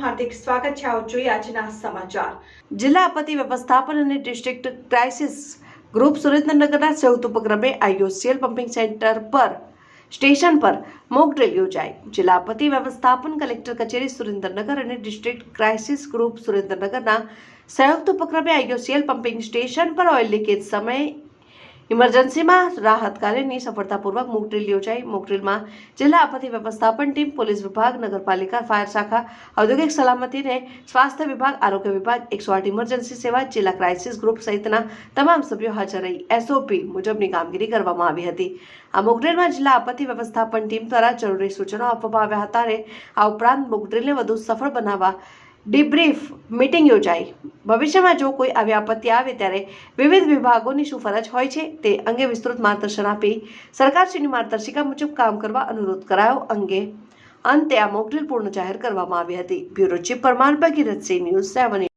હાર્દિક સ્વાગત છે. આવો જોઈએ આજના સમાચાર. જિલ્લા આપત્તિ વ્યવસ્થાપન અને સંયુક્ત ઉપક્રમે આઈઓસીએલ પમ્પિંગ સેન્ટર પર, સ્ટેશન પર મોક ડ્રીલ યોજાઈ. જિલ્લા આપત્તિ વ્યવસ્થાપન કલેક્ટર કચેરી સુરેન્દ્રનગર અને ડિસ્ટ્રિક્ટ ક્રાઇસિસ ગ્રુપ સુરેન્દ્રનગરના સંયુક્ત ઉપક્રમે આઈઓસીએલ પમ્પિંગ સ્ટેશન પર ઓઇલ લીકેજ સમયે ઇમરજન્સીમાં રાહત કાર્યની સફળતાપૂર્વક મોકડ્રીલ યોજાઈ. મોકડ્રીલમાં જિલ્લા આપત્તિ વ્યવસ્થાપન ટીમ, પોલીસ વિભાગ, નગરપાલિકા, ફાયર શાખા, ઔદ્યોગિક સલામતી અને સ્વાસ્થ્ય વિભાગ, આરોગ્ય વિભાગ, એકસો આઠ ઇમરજન્સી સેવા, જિલ્લા ક્રાઇસિસ ગ્રુપ સહિતના તમામ સભ્યો હાજર રહી. એસઓપી મુજબની કામગીરી કરવામાં આવી હતી. આ મોકડ્રીલમાં જિલ્લા આપત્તિ વ્યવસ્થાપન ટીમ દ્વારા જરૂરી સૂચનો આપવામાં આવ્યા હતા અને આ ઉપરાંત મોકડ્રીલને વધુ સફળ બનાવવા ડિબ્રીફ મીટિંગ યોજાઈ. ભવિષ્યમાં જો કોઈ આવી આપત્તિ આવે ત્યારે વિવિધ વિભાગોની શું ફરજ હોય છે તે અંગે વિસ્તૃત માર્ગદર્શન આપી સરકારશ્રીની માર્ગદર્શિકા મુજબ કામ કરવા અનુરોધ કરાયો અંગે. અંતે આ મોકડ્રીલ પૂર્ણ જાહેર કરવામાં આવી હતી. Bureau chief Parmar Bhagirathsinh news seven